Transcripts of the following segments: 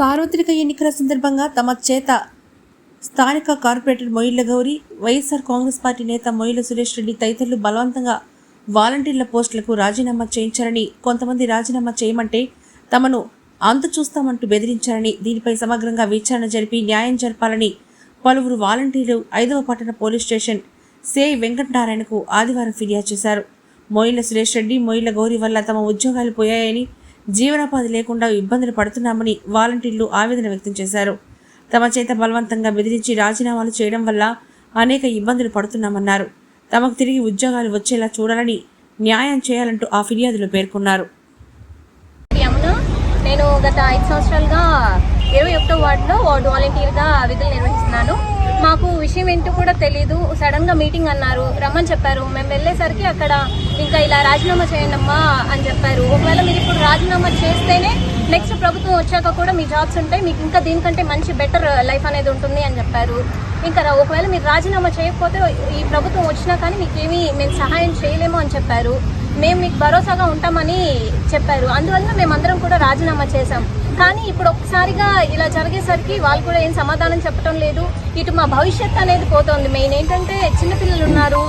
సార్వత్రిక ఎన్నికల సందర్భంగా తమ చేత స్థానిక కార్పొరేటర్ మొయిళ్ళ గౌరి వైఎస్ఆర్ కాంగ్రెస్ పార్టీ నేత మొయిల సురేష్ రెడ్డి తదితరులు బలవంతంగా వాలంటీర్ల పోస్టులకు రాజీనామా చేయించారని కొంతమంది రాజీనామా చేయమంటే తమను అంత చూస్తామంటూ బెదిరించారని దీనిపై సమగ్రంగా విచారణ జరిపి న్యాయం జరపాలని పలువురు వాలంటీర్లు ఐదవ పట్టణ పోలీస్ స్టేషన్ సే వెంకటనారాయణకు ఆదివారం ఫిర్యాదు చేశారు. మొయిల సురేష్ రెడ్డి మొయిల గౌరి వల్ల తమ ఉద్యోగాలు పోయాయని జీవనోపాధి లేకుండా ఇబ్బందులు పడుతున్నామని వాలంటీర్లు ఆవేదన వ్యక్తం చేశారు. తమ చేత బలవంతంగా బెదిరించి రాజీనామాలు చేయడం వల్ల అనేక ఇబ్బందులు పడుతున్నామన్నారు. తమకు తిరిగి ఉద్యోగాలు వచ్చేలా చూడాలని న్యాయం చేయాలంటూ ఆ ఫిర్యాదులో పేర్కొన్నారు. నేను గత ఐదు సంవత్సరాలుగా ఇరవై ఒకటో వార్డులో వార్డు వాలంటీర్గా విధులు నిర్వహిస్తున్నాను కూడా తెలీదు. సడన్గా మీటింగ్ అన్నారు. రమ్మని చెప్పారు. మేము వెళ్ళేసరికి అక్కడ ఇంకా ఇలా రాజీనామా చేయండి అమ్మా అని చెప్పారు. ఒకవేళ మీరు ఇప్పుడు రాజీనామా చేస్తేనే నెక్స్ట్ ప్రభుత్వం వచ్చాక కూడా మీ జాబ్స్ ఉంటాయి. మీకు ఇంకా దీనికంటే మంచి బెటర్ లైఫ్ అనేది ఉంటుంది అని చెప్పారు. ఇంకా ఒకవేళ మీరు రాజీనామా చేయకపోతే ఈ ప్రభుత్వం వచ్చినా కానీ మీకేమీ మేము సహాయం చేయలేము అని చెప్పారు. మేము మీకు భరోసాగా ఉంటామని చెప్పారు. అందువల్ల మేమందరం కూడా రాజీనామా చేశాం. కానీ ఇప్పుడు ఒక్కసారిగా ఇలా జరిగేసరికి వాళ్ళు కూడా ఏం సమాధానం చెప్పడం లేదు. ఇటు మా భవిష్యత్ అనేది పోతోంది. మెయిన్ ఏంటంటే చిన్నపిల్లలు ఉన్నారు.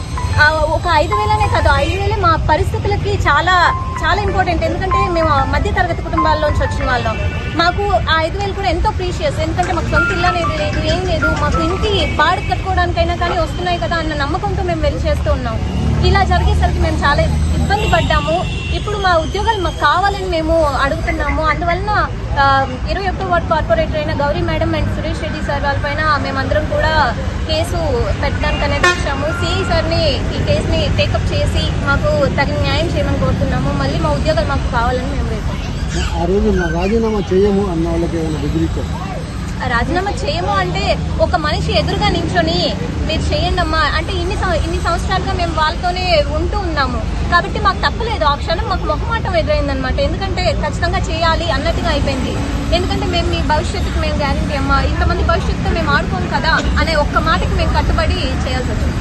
ఒక ఐదు వేలనే కాదు ఐదు వేలే మా పరిస్థితులకి చాలా చాలా ఇంపార్టెంట్. ఎందుకంటే మేము మధ్య తరగతి కుటుంబాల్లోంచి వచ్చిన వాళ్ళం. మాకు ఆ ఐదు వేలు కూడా ఎంతో ప్రీషియస్. ఎందుకంటే మాకు సొంత ఇల్లు అనేది లేదు ఏం లేదు. మాకు ఇంటి పాడు కట్టుకోవడానికైనా కానీ వస్తున్నాయి కదా అన్న నమ్మకంతో మేము వెళ్ళి చేస్తూ ఉన్నాం. ఇలా జరిగేసరికి మేము చాలా ఇబ్బంది పడ్డాము. ఇప్పుడు మా ఉద్యోగాలు మాకు కావాలని మేము అడుగుతున్నాము. అందువలన ఇరవై ఒకటో వార్డ్ కార్పొరేటర్ అయిన Gauri madam and Suresh Reddy sir వాళ్ళపైన మేమందరం కూడా కేసు పెట్టడానికి అనేది వచ్చాము. సిఐ సార్ని ఈ కేసుని టేకప్ చేసి మాకు తగిన న్యాయం చేయమని కోరుతున్నాము. మళ్ళీ మా ఉద్యోగాలు మాకు కావాలని మేము వేడుకుంటున్నాము ఆ రోజు రాజీనామా చేయము అన్న వాళ్ళకి ఏమైనా బెదిరించారు రాజీనామా చేయము అంటే ఒక మనిషి ఎదురుగా నించొని మీరు చేయండి అమ్మా అంటే ఇన్ని ఇన్ని సంవత్సరాలుగా మేము వాళ్ళతోనే ఉంటూ ఉన్నాము. కాబట్టి మాకు తప్పలేదు. ఆ క్షణం మాకు మొహమాటం ఎదురైందనమాట ఎందుకంటే ఖచ్చితంగా చేయాలి అన్నట్టుగా అయిపోయింది. ఎందుకంటే మేము మీ భవిష్యత్తుకు మేము గ్యారంటీ అమ్మా. ఇంతమంది భవిష్యత్తుతో మేము ఆడుకోము కదా అనే ఒక్క మాటకి మేము కట్టుబడి చేయాల్సి వచ్చింది.